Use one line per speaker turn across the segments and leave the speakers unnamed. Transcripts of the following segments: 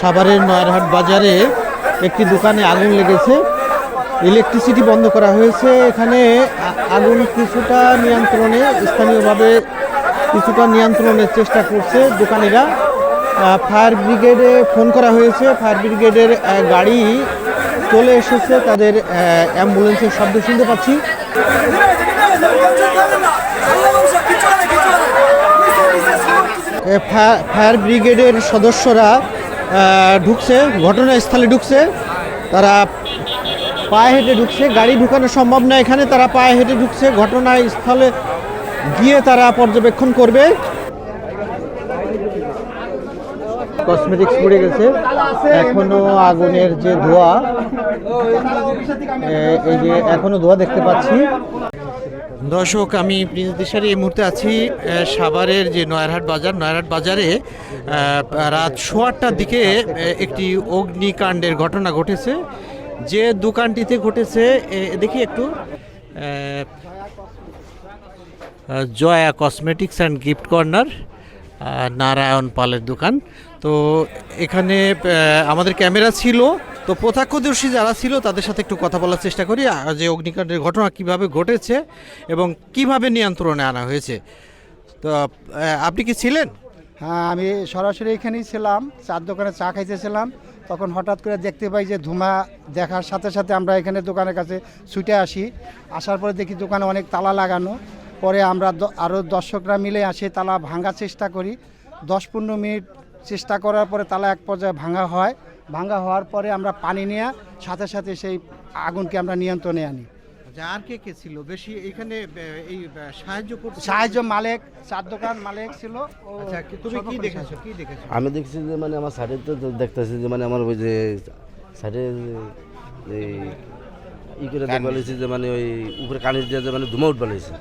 সাভারের নয়ারহাট বাজারে একটি দোকানে আগুন লেগেছে। ইলেকট্রিসিটি বন্ধ করা হয়েছে। এখানে আগুন কিছুটা নিয়ন্ত্রণে, স্থানীয়ভাবে কিছুটা নিয়ন্ত্রণের চেষ্টা করছে দোকানিরা। ফায়ার ব্রিগেডে ফোন করা হয়েছে। ফায়ার ব্রিগেডের গাড়ি চলে এসেছে। তাদের অ্যাম্বুলেন্সের শব্দ শুনতে পাচ্ছি। ফায়ার ব্রিগেডের সদস্যরা ঢুকছে, ঘটনাস্থলে ঢুকছে। তারা পায়ে হেঁটে ঢুকছে, গাড়ি ঢুকানো সম্ভব না এখানে, তারা পায়ে হেঁটে ঢুকছে, ঘটনাস্থলে গিয়ে তারা পর্যবেক্ষণ করবে। কসমেটিক্স পড়ে গেছে, এখনও আগুনের যে ধোয়া এই যে এখনও ধোয়া দেখতে পাচ্ছি। দর্শক, আমি প্রিন্স দিশারি এই মুহূর্তে আছি সাভারের যে নয়ারহাট বাজার, নয়ারহাট বাজারে রাত সোয়া আটটার দিকে একটি অগ্নিকাণ্ডের ঘটনা ঘটেছে। যে দোকানটিতে ঘটেছে দেখি একটু Jaya cosmetics and gift corner Narayan পালের দোকান। তো এখানে আমাদের ক্যামেরা ছিল তো প্রত্যক্ষদর্শী যারা ছিল, তাদের সাথে একটু কথা বলার চেষ্টা করি যে অগ্নিকাণ্ডের ঘটনা কীভাবে ঘটেছে এবং কীভাবে নিয়ন্ত্রণে আনা হয়েছে। তো আপনি কি ছিলেন?
হ্যাঁ আমি সরাসরি এখানেই ছিলাম, চার দোকানে চা খাইতেছিলাম। তখন হঠাৎ করে দেখতে পাই যে ধুমা দেখার সাথে সাথে আমরা এখানে দোকানের কাছে ছুটে আসি। আসার পরে দেখি দোকানে অনেক তালা লাগানো। পরে আমরা আরও দর্শকরা মিলে আসি, তালা ভাঙার চেষ্টা করি। দশ পনেরো মিনিট চেষ্টা করার পরে তালা এক পর্যায়ে ভাঙা হয়। ভাঙা হওয়ার পরে আমরা পানি নিয়ে সাথে সাথে সেই আগুনকে আমরা নিয়ন্ত্রণে আনি।
আচ্ছা, আর কে কে ছিল? বেশি এখানে এই সাহায্য করতে
সাহায্য মালিক চার দোকান মালিক ছিল।
আচ্ছা তুমি কি দেখেছ? কি দেখেছ?
আমি দেখছি যে মানে আমার সাইডে তো দেখতেছি যে মানে আমার ওই যে সাইডে ই করে দেখতে যে মানে ওই উপরে কানি দিয়ে যে মানে ধুমা উঠবে লাগছে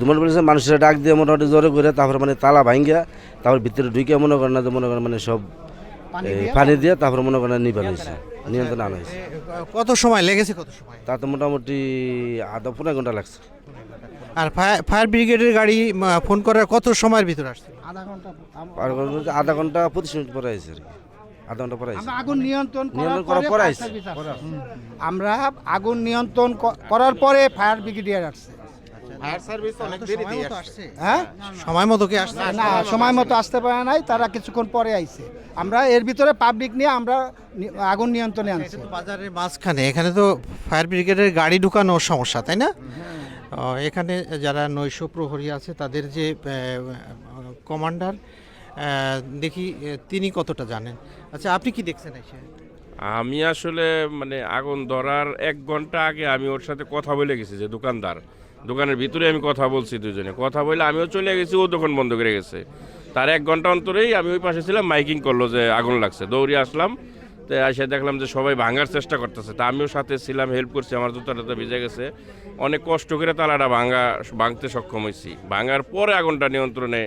ধুমা উঠবে মানুষের ডাক দিয়ে মোটামুটি জোরে করে তারপরে মানে তালা ভাঙ্গিয়া তারপর ভিতরে ঢুকে মনে করেন না যে মনে করেন মানে সব
পানি দিয়ে
তারপরে মনে করেন নিবে লাগছে নিয়ন্ত্রণ আনা হয়েছে।
কত সময় লেগেছে কত সময়?
তাতে মোটামুটি আধা পনেরো ঘণ্টা লাগছে।
আর ফায়ার ফায়ার ব্রিগেডের গাড়ি ফোন করার কত সময়ের ভিতরে আসছে
আধা ঘণ্টা
আর আধা ঘণ্টা পঁচিশ মিনিট পরে আছে আর কি। আধা ঘণ্টা পরে
আগুন নিয়ন্ত্রণ
নিয়ন্ত্রণ
করার পরে
পরে আসছে।
আমরা আগুন নিয়ন্ত্রণ করার পরে ফায়ার ব্রিগেডিয়ার আসছে।
ফায়ার সার্ভিস অনেক দেরি দিয়ে আসছে।
হ্যাঁ?
সময় মতো কি আসছে?
না সময় মতো আসতে পারে নাই তারা কিছুক্ষণ পরে আইছে। আমরা এর ভিতরে পাবলিক নিয়ে আমরা আগুন নিয়ন্ত্রণে আনছি।
বাজারের মাঝখানে। এখানে তো ফায়ার ব্রিগেডের গাড়ি ঢুকানোর সমস্যা তাই না? এখানে যারা নৈশ প্রহরী আছে তাদের যে কমান্ডার দেখি তিনি কতটা জানেন। আচ্ছা আপনি কি দেখছেন এসে?
আমি আসলে মানে আগুন ধরার এক ঘণ্টা আগে আমি ওর সাথে কথা বলে গেছি যে দোকানদার দোকানের ভিতরে আমি কথা বলছি দুজনে। কথা বলে আমিও চলে গেছি, ও দোকান বন্ধ করে গেছে। তার এক ঘণ্টা অন্তরেই আমি ওই পাশে ছিলাম, মাইকিং করল যে আগুন লাগছে। দৌড়ে আসলাম, তো এসে দেখলাম যে সবাই ভাঙার চেষ্টা করতেছে। তা আমিও সাথে ছিলাম হেল্প করছি, আমার জুতাটা তো ভিজে গেছে। অনেক কষ্ট করে তালাটা ভাঙা, ভাঙতে সক্ষম হয়েছি। ভাঙার পরে আগুনটা নিয়ন্ত্রণে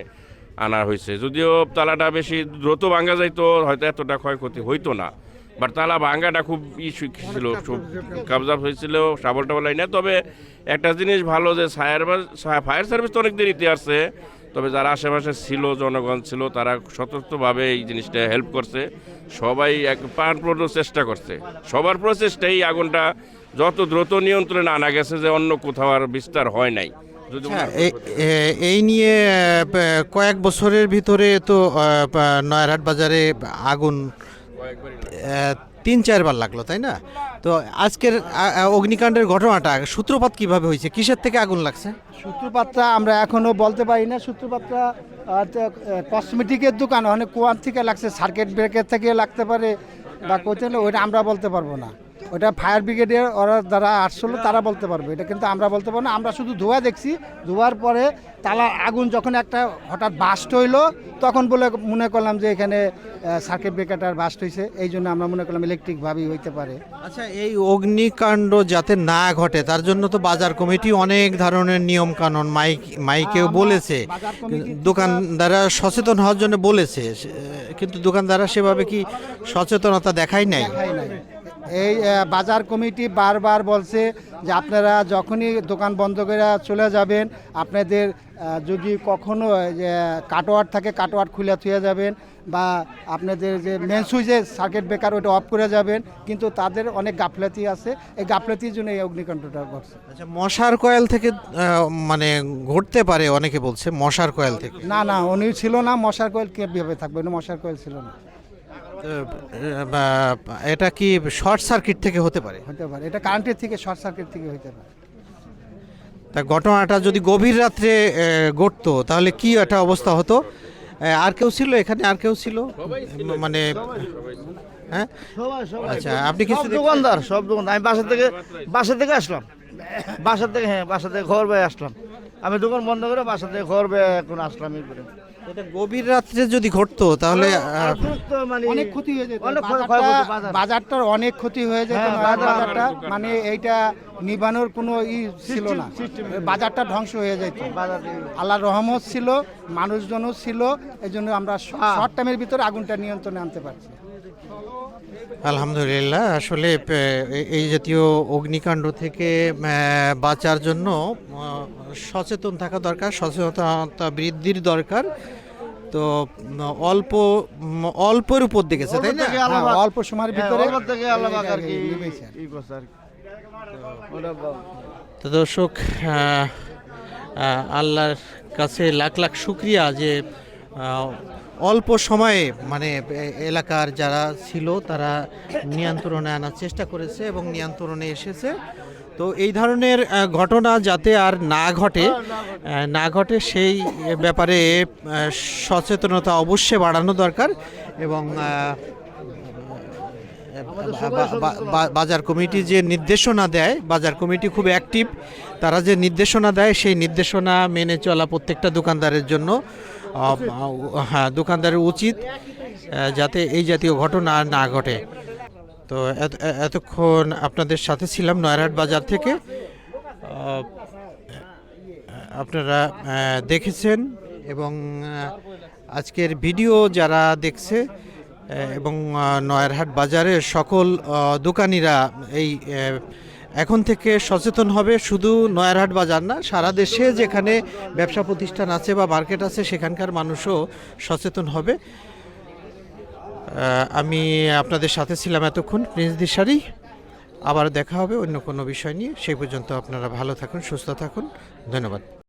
আনা হয়েছে। যদিও তালাটা বেশি দ্রুত ভাঙা যাইতো, হয়তো এতটা ক্ষয়ক্ষতি হইতো না। বাট তালা ভাঙাটা খুব ই ছিল খুব কাবজাব হয়েছিল সাবল টাবল না তবে একটা জিনিস ভালো যে ফায়ার ফায়ার সার্ভিস তো অনেক দেরিতে আসছে তবে যারা আশেপাশে ছিল জনগণ ছিল তারা সতর্কভাবে এই জিনিসটা হেল্প করছে। সবাই এক প্রাণপূর্ণ চেষ্টা করছে। সবার প্রচেষ্টাই আগুনটা যত দ্রুত নিয়ন্ত্রণে আনা গেছে যে অন্য কোথাও আর বিস্তার হয় নাই।
আচ্ছা, এই নিয়ে কয়েক বছরের ভিতরে তো নয়ারহাট বাজারে আগুন তিন চারবার লাগল তাই না? তো আজকের অগ্নিকাণ্ডের ঘটনাটা সূত্রপাত কীভাবে হয়েছে? কিসের থেকে আগুন লাগছে?
সূত্রপাতটা আমরা এখনও বলতে পারি না। সূত্রপাতটা কসমেটিকের দোকান অনেক কোয়ার থেকে লাগছে সার্কিট ব্রেকের থেকে লাগতে পারে বা কোথায় ওইটা আমরা বলতে পারব না। ওটা ফায়ার ব্রিগেডের ওরা যারা আসলো তারা বলতে পারবে। এটা কিন্তু আমরা বলতে পারব না। আমরা শুধু ধোয়া দেখছি। ধোয়ার পরে তালা আগুন যখন একটা হঠাৎ বাস্ট হইল তখন বলে মনে করলাম যে এখানে সার্কিট ব্রেকারটার বাস্ট হয়েছে এই জন্য আমরা মনে করলাম ইলেকট্রিকভাবেই হইতে পারে।
আচ্ছা এই অগ্নিকাণ্ড যাতে না ঘটে তার জন্য তো বাজার কমিটি অনেক ধরনের নিয়ম কানুন মাইক মাইকেও বলেছে। দোকানদাররা সচেতন হওয়ার জন্য বলেছে। কিন্তু দোকানদাররা সেভাবে কি সচেতনতা দেখায় নাই।
এই বাজার কমিটি বারবার বলছে যে আপনারা যখনই দোকান বন্ধ করে চলে যাবেন আপনাদের যদি কখনো যে কাটোয়াট থাকে কাটোয়াট খুলে থুয়ে যাবেন বা আপনাদের যে মেন সুইচে সার্কিট ব্রেকার ওটা অফ করে যাবেন কিন্তু তাদের অনেক গাফলাতি আছে। এই গাফলাতির জন্য এই অগ্নিকাণ্ডটা ঘটছে।
আচ্ছা মশার কয়েল থেকে মানে ঘটতে পারে অনেকে বলছে মশার কয়েল থেকে।
না না উনি ছিল না মশার কয়েল কীভাবে থাকবে উনি মশার কয়েল ছিল না।
এটা কি শর্ট সার্কিট থেকে হতে পারে?
হতে পারে। এটা কারেন্টের থেকে শর্ট সার্কিট থেকে হতে পারে।
তা ঘটনাটা যদি গভীর রাত্রে ঘটতো তাহলে কি একটা অবস্থা হতো? আর কেউ ছিল এখানে? আর কেউ ছিল? মানে হ্যাঁ? আচ্ছা আপনি কিছু
দোকানদার সব দোকানদার। আমি বাসা থেকে বাসা থেকে আসলাম। বাসা থেকে হ্যাঁ বাসা থেকে ঘর বেয়ে আসলাম। আমি দোকান বন্ধ করে বাসা থেকে ঘর বেয়ে এখন আসলাম এই করে
এটা গভীর রাত্রে যদি ঘটতো তাহলে
অতিরিক্ত মানে
অনেক ক্ষতি হয়ে যেত। বাজারটার অনেক ক্ষতি হয়ে যেত
হ্যাঁ,
বাজারটা মানে এইটা নিবানোর কোনো ই ছিল না। বাজারটা ধ্বংস হয়ে যেত।
বাজার
আল্লাহ রহমত ছিল মানুষজনও ছিল এই জন্য আমরা শর্ট টাইমের ভিতরে আগুনটা নিয়ন্ত্রণে আনতে পারছি।
আলহামদুলিল্লাহ। আসলে এই জাতীয় অগ্নিকাণ্ড থেকে বাঁচার জন্য সচেতন থাকা দরকার সচেতনতা বৃদ্ধির দরকার। তো অল্প অল্পের উপর দেখেছে তাই না?
হ্যাঁ, অল্প সময়ের
হ্যাঁ,
ভিতরে
তো দর্শক আল্লাহর কাছে লাখ লাখ শুক্রিয়া যে অল্প সময়ে মানে এলাকার যারা ছিল তারা নিয়ন্ত্রণে আনার চেষ্টা করেছে এবং নিয়ন্ত্রণে এসেছে। তো এই ধরনের ঘটনা যাতে আর না ঘটে না ঘটে সেই ব্যাপারে সচেতনতা অবশ্যই বাড়ানো দরকার এবং বাজার কমিটি যে নির্দেশনা দেয় বাজার কমিটি খুব অ্যাক্টিভ তারা যে নির্দেশনা দেয় সেই নির্দেশনা মেনে চলা প্রত্যেকটা দোকানদারের জন্য হ্যাঁ দোকানদারের উচিত যাতে এই জাতীয় ঘটনা না ঘটে। তো এতক্ষণ আপনাদের সাথে ছিলাম নয়রহাট বাজার থেকে। আপনারা দেখেছেন এবং আজকের ভিডিও যারা দেখছে এবং নয়ারহাট বাজারের সকল দোকানিরা এই এখন থেকে সচেতন হবে। শুধু নয়ারহাট বাজার না, সারা দেশে যেখানে ব্যবসা প্রতিষ্ঠান আছে বা মার্কেট আছে, সেখানকার মানুষও সচেতন হবে। আমি আপনাদের সাথে ছিলাম এতক্ষণ, প্রিন্স দিশারি। আবার দেখা হবে অন্য কোনো বিষয় নিয়ে। সেই পর্যন্ত আপনারা ভালো থাকুন, সুস্থ থাকুন। ধন্যবাদ।